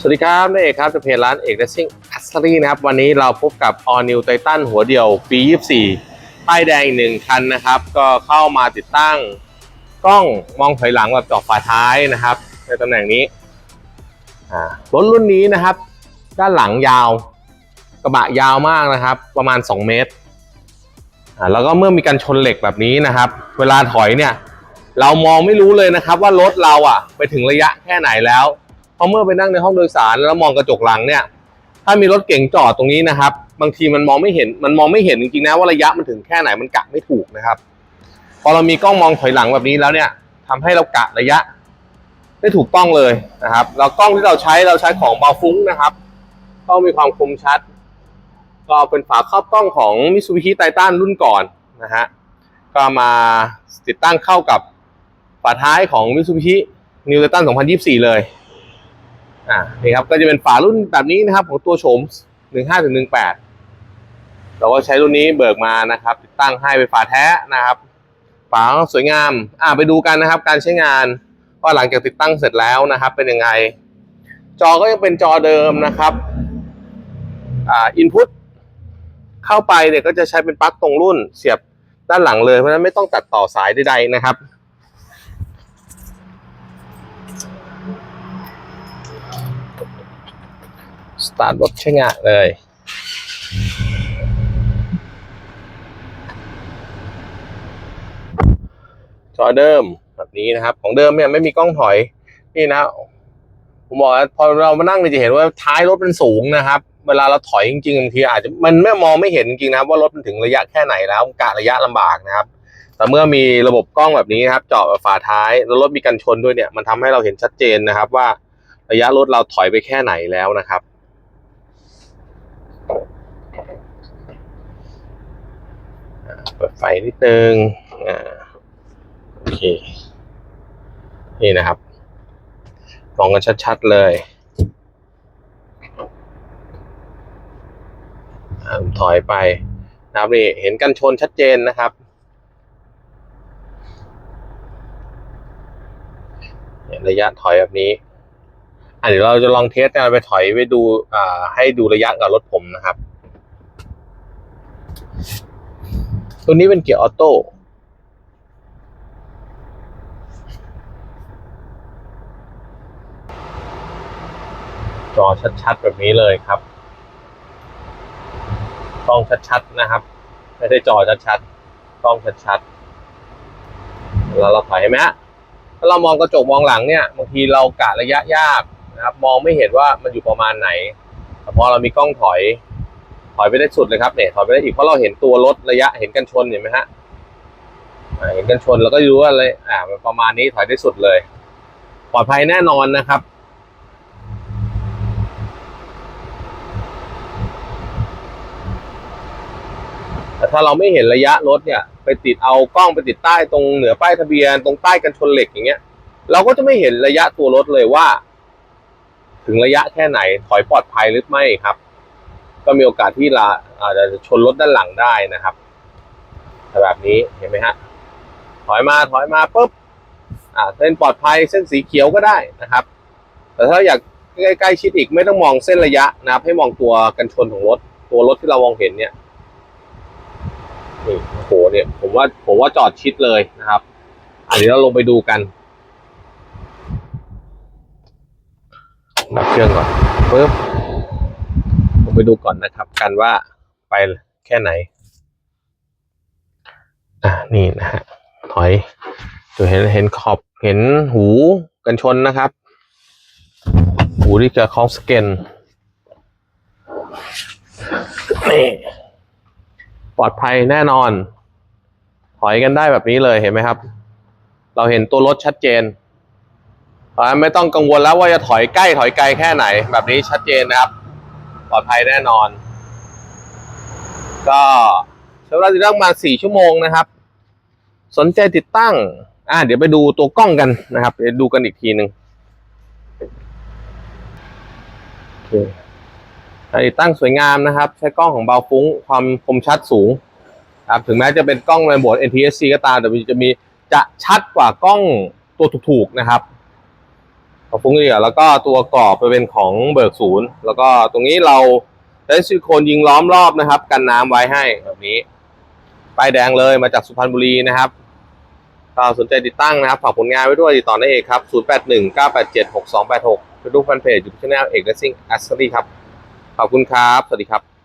สวัสดีครับนายเอกครับจาเพจร้านเอกเดซิ่งอัสรีนะครับ วันนี้เราพบกับ All New Titan หัวเดียวปี 24 ป้ายแดงอีกหนึ่งคันนะครับ ก็เข้ามาติดตั้งกล้องมองถอยหลังแบบจอฝาท้ายนะครับ ในตำแหน่งนี้รถรุ่นนี้นะครับ ด้านหลังยาว กระบะยาวมากนะครับ ประมาณ 2 เมตรอ่าแล้วก็เมื่อมีการชนเหล็กแบบนี้นะครับ เวลาถอยเนี่ย เรามองไม่รู้เลยนะครับว่ารถเราอะไปถึงระยะแค่ไหนแล้ว เพราะเมื่อไปนั่งในห้องโดยสารแล้วมองกระจกหลังเนี่ย ถ้ามีรถเก๋งจอดตรงนี้นะครับ บางทีมันมองไม่เห็น มันมองไม่เห็นจริงๆนะว่าระยะมันถึงแค่ไหนมันกะไม่ถูกนะครับ พอเรามีกล้องมองถอยหลังแบบนี้แล้วเนี่ยทำให้เรากะระยะ ได้ถูกต้องเลยนะครับ แล้วกล้องที่เราใช้เราใช้ของเบาฟุ้งนะครับ ก็มีความคมชัด ก็เป็นฝาครอบกล้องของ Mitsubishi Titan รุ่นก่อนนะฮะ ก็มาติดตั้งเข้ากับฝาท้ายของ Mitsubishi New Titan 2024 เลย อ่านี่ครับก็จะเป็นฝารุ่นแบบนี้นะครับ ของตัวโฉม15ถึง18เราก็ใช้รุ่นนี้เบิกมานะครับ ติดตั้งให้เป็นฝาแท้นะครับฝาสวยงาม อ่าไปดูกันนะครับ การใช้งานว่าหลังจากติดตั้งเสร็จแล้วนะครับ เป็นยังไง จอก็ยังเป็นจอเดิมนะครับอ่าอินพุตเข้าไปเนี่ยก็จะใช้เป็นปลั๊กตรงรุ่นเสียบด้านหลังเลยเพราะฉะนั้นไม่ต้องตัดต่อสายใดๆนะครับ สตาร์ทรถใช้งานเลย จอเดิมแบบนี้นะครับ ของเดิมเนี่ยไม่มีกล้องถอย นี่นะผมบอกว่าพอเรามานั่งเนี่ยจะเห็นว่าท้ายรถมันสูงนะครับ เวลาเราถอยจริงๆบางทีอาจจะมันไม่มองไม่เห็นจริงนะว่ารถมันถึงระยะแค่ไหนแล้วกะระยะลำบากนะครับ แต่เมื่อมีระบบกล้องแบบนี้นะครับเจาะฝาท้ายแล้วรถมีกันชนด้วยเนี่ยมันทำให้เราเห็นชัดเจนนะครับว่าระยะรถเราถอยไปแค่ไหนแล้วนะครับ เปิดไฟนิดนึงอ่าโอเค นี่นะครับมองกันชัดๆเลยอถอยไปนะครับนี่เห็นกันชนชัดเจนนะครับระยะถอยแบบนี้อะเดี๋ยวเราจะลองเทสกันไปถอยไปดูอ่าให้ดูระยะกับรถผมนะครับ ตัวนี้เป็นเกียร์ออโต้จอชัดๆ แบบนี้เลยครับกล้องชัดๆ นะครับ ไม่ได้จอชัดๆกล้องชัดๆแล้วเราถอยเห็นไหมฮะถ้าเรามองกระจกมองหลังเนี่ยบางทีเรากะระยะยากนะครับ มองไม่เห็นว่ามันอยู่ประมาณไหนแต่พอเรามีกล้องถอย ถอยไปได้สุดเลยครับเนี่ยถอยไปได้อีกเพราะเราเห็นตัวรถระยะเห็นกันชนเห็นไหมฮะเห็นกันชนแล้วก็รู้ว่าเลยอ่าประมาณนี้ถอยได้สุดเลย ปลอดภัยแน่นอนนะครับแต่ถ้าเราไม่เห็นระยะรถเนี่ย ไปติดเอากล้องไปติดใต้ตรงเหนือป้ายทะเบียนตรงใต้กันชนเหล็กอย่างเงี้ย เราก็จะไม่เห็นระยะตัวรถเลยว่า ถึงระยะแค่ไหนถอยปลอดภัยหรือไม่ครับ ก็มีโอกาสที่เราอาจจะชนรถด้านหลังได้นะครับแบบนี้เห็นไหมฮะถอยมาถอยมาปุ๊บอ่าเส้นปลอดภัยเส้นสีเขียวก็ได้นะครับ แต่ถ้าอยากใกล้ๆชิดอีกไม่ต้องมองเส้นระยะนะครับ ให้มองตัวกันชนของรถ ตัวรถที่เรามองเห็นเนี่ยนี่โอ้โหเนี่ยผมว่าผมว่าจอดชิดเลยนะครับอะเดี๋ยวเราลงไปดูกันดับเครื่องก่อนปึ๊บ ไปดูก่อนนะครับกันว่าไปแค่ไหน อะนี่นะฮะถอยจะเห็นเห็นขอบเห็นหูกันชนนะครับ หูที่จะคล้องสเกนนี่ปลอดภัยแน่นอน ถอยกันได้แบบนี้เลยเห็นไหมครับ เราเห็นตัวรถชัดเจนเพราะฉะนั้นไม่ต้องกังวลแล้วว่าจะถอยใกล้ถอยไกลแค่ไหน แบบนี้ชัดเจนนะครับ ปลอดภัยแน่นอน ก็ใช้เวลาติดตั้งประมาณสี่ชั่วโมงนะครับ สนใจติดตั้ง อ่า เดี๋ยวไปดูตัวกล้องกันนะครับเดี๋ยวดูกันอีกทีหนึ่งโอเคติดตั้งสวยงามนะครับ ใช้กล้องของเบาฟุ้ง ความคมชัดสูงครับถึงแม้จะเป็นกล้องในโหมด NTSC ก็ตามแต่จะมีจะชัดกว่ากล้องตัวถูกๆนะครับ กรอบฟุ้งเหยื่อแล้วก็ตัวกรอบไปเป็นของเบิกศูนย์แล้วก็ตรงนี้เราได้ซิลิโคนยิงล้อมรอบนะครับ กันน้ำไว้ให้แบบนี้ป้ายแดงเลยมาจากสุพรรณบุรีนะครับก็สนใจติดตั้งนะครับฝากผลงานไว้ด้วยติดต่อได้เอกครับ 081 987 6286เป็นรูปแฟนเพจยูทูบช anel เอกและซิ่งอัสซอรี่ครับ ขอบคุณครับ สวัสดีครับ